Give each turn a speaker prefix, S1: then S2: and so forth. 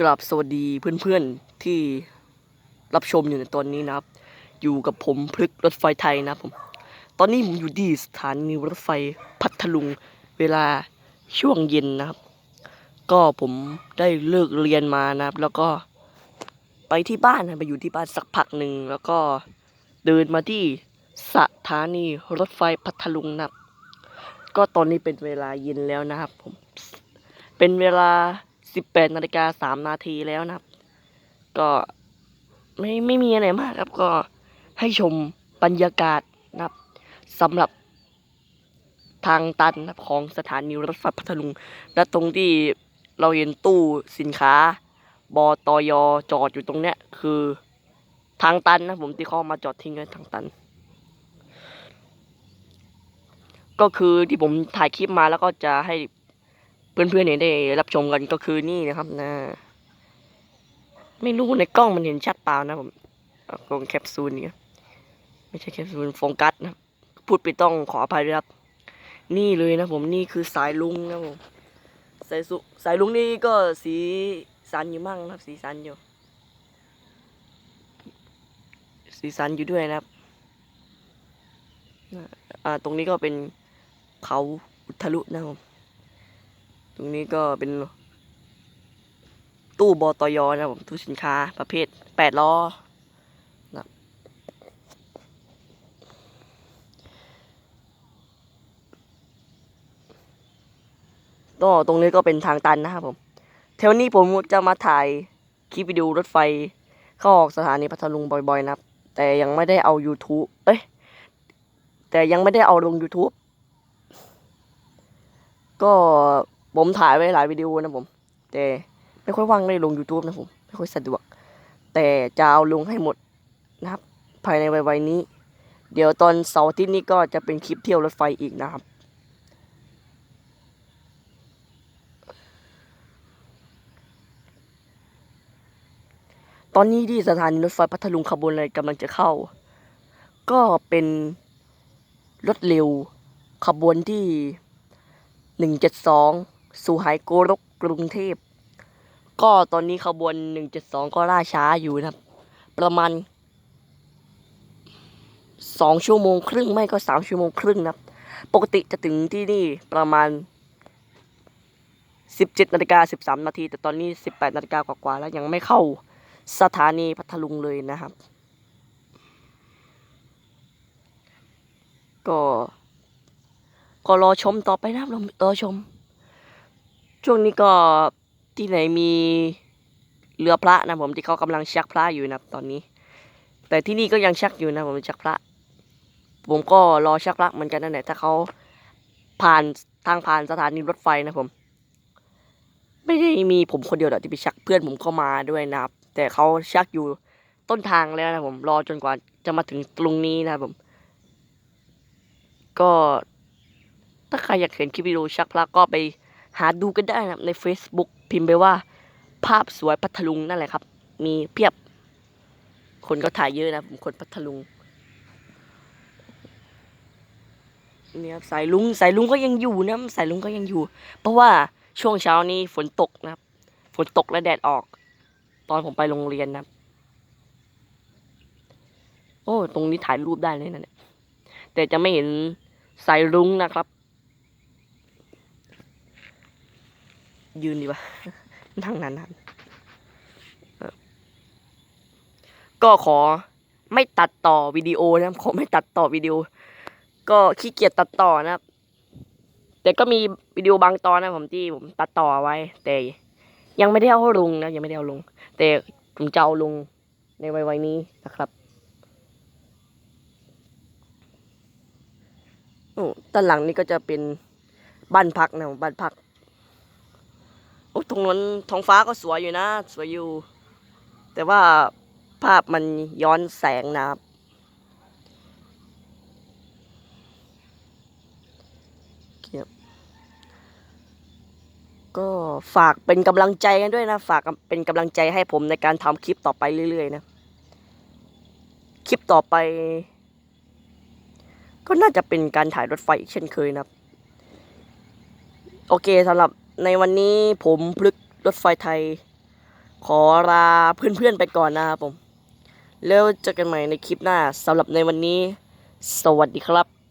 S1: กราบสวัสดีเพื่อนๆที่รับชมอยู่ในตอนนี้นะครับ อยู่กับผมพลึกรถไฟไทยนะครับผม ตอนนี้ผมอยู่ที่สถานีรถไฟพัทลุงเวลาช่วงเย็นนะครับ ก็ผมได้เลิกเรียนมานะครับ แล้วก็ไปที่บ้านนะไปอยู่ที่บ้านสักพักหนึ่งแล้วก็เดินมาที่สถานีรถไฟพัทลุงนะครับ ก็ตอนนี้เป็นเวลาเย็นแล้วนะครับผมเป็นเวลา 18นาฬิกา3นาทีแล้วนะครับ ก็ไม่ไม่มีอะไรมากครับ ก็ให้ชมบรรยากาศนะครับสำหรับทางตันนะครับของสถานีรถไฟพัทลุง และตรงที่เราเห็นตู้สินค้า บตยจอดอยู่ตรงเนี้ย คือทางตันนะผมที่เขาเอามาจอดทิ้งไว้ทางตัน ก็คือที่ผมถ่ายคลิปมาแล้วก็จะให้ เพื่อนๆเนี่ยได้รับชมกันก็คือนี่นะครับนะ ไม่รู้ในกล้องมันเห็นชัดเปล่านะผมกล้องแคปซูลเนี่ยไม่ใช่แคปซูลโฟกัสนะพูดไปต้องขออภัยด้วยครับ นี่เลยนะผมนี่คือสายลุงนะผมสายสุสายลุงนี่ก็สีสันอยู่มั่งนะครับ สีสันอยู่ สีสันอยู่ด้วยนะครับอ่าตรงนี้ก็เป็นเขาอุทะลุนะครับ ตรงนี้ก็เป็น ตู้บอตยอนะผมตู้สินค้าประเภทแปดล้อนะก็ตรงนี้ก็เป็นทางตันนะครับผมเทวนี้ผมจะมาถ่ายคลิปวิดีโอรถไฟเข้าออกสถานีพัทลุงบ่อยๆ นะครับ แต่ยังไม่ได้เอา YouTube เอ้ยแต่ยังไม่ได้เอาลง YouTube ก็ ผมถ่ายไว้หลายวิดีโอนะผม แต่ไม่ค่อยว่างได้ลง YouTube นะผม ไม่ค่อยสะดวก แต่จะเอาลงให้หมดนะครับ ภายในวัยๆนี้ เดี๋ยวตอนเสาร์อาทิตย์นี้ก็จะเป็นคลิปเที่ยวรถไฟอีกนะครับตอนนี้ที่สถานีรถไฟพัทลุงขบวนอะไรกำลังจะเข้า ก็เป็นรถเร็วขบวนที่หนึ่งเจ็ด สุไหงโกรกกรุงเทพ ก็ตอนนี้ขบวนหนึ่งเจ็ดสองก็ล่าช้าอยู่นะครับ ประมาณสองชั่วโมงครึ่งไม่ก็สามชั่วโมงครึ่งนะครับ ปกติจะถึงที่นี่ประมาณสิบเจ็ดนาฬิกาสิบสามนาที แต่ตอนนี้สิบแปดนาฬิกากว่าๆแล้วยังไม่เข้าสถานีพัทลุงเลยนะครับ ก็ก็รอชมต่อไปนะครับรอชม ช่วงนี้ก็ที่ไหนมีเรือพระนะผมที่เขากำลังชักพระอยู่นะตอนนี้ แต่ที่นี่ก็ยังชักอยู่นะผมชักพระ ผมก็รอชักพระเหมือนกันนั่นแหละถ้าเขาผ่านทางผ่านสถานีรถไฟนะผม ไม่ได้มีผมคนเดียวหรอกที่ไปชักเพื่อนผมก็มาด้วยนะครับ แต่เขาชักอยู่ต้นทางแล้วนะผมรอจนกว่าจะมาถึงตรงนี้นะผม ก็ถ้าใครอยากเห็นคลิปวิดีโอชักพระก็ไป หาดูกันได้นะใน Facebook พิมพ์ไปว่า ภาพสวยพัทลุงนั่นแหละครับ มีเพียบ คนก็ถ่ายเยอะนะผมคนพัทลุงเนี่ยครับสายลุงสายลุงก็ยังอยู่นะสายลุงก็ยังอยู่ เพราะว่าช่วงเช้านี้ฝนตกนะครับ ฝนตกและแดดออก ตอนผมไปโรงเรียนนะโอ้ตรงนี้ถ่ายรูปได้เลยนะเนี่ยแต่จะไม่เห็นสายรุ้งนะครับ ยืนดีว่านั่งนานๆก็ขอไม่ตัดต่อวิดีโอนะครับขอไม่ตัดต่อวิดีโอ ก็ขี้เกียจตัดต่อนะครับ แต่ก็มีวิดีโอบางตอนนะผมที่ผมตัดต่อไว้ แต่ยังไม่ได้เอาลงนะยังไม่ได้เอาลง แต่ผมจะเอาลงในวัยๆนี้นะครับโอ้ด้านหลังนี่ก็จะเป็นบ้านพักนะบ้านพัก โอ้ตรงนั้นท้องฟ้าก็สวยอยู่นะ สวยอยู่ แต่ว่าภาพมันย้อนแสงนะครับครับ ก็ฝากเป็นกำลังใจกันด้วยนะ ฝากเป็นกำลังใจให้ผมในการทำคลิปต่อไปเรื่อยๆนะ คลิปต่อไป ก็น่าจะเป็นการถ่ายรถไฟอีกเช่นเคยนะครับ โอเคสำหรับ ในวันนี้ผมพลึกรถไฟไทย ขอลาเพื่อนๆไปก่อนนะครับผม แล้วเจอกันใหม่ในคลิปหน้าสำหรับในวันนี้ สวัสดีครับ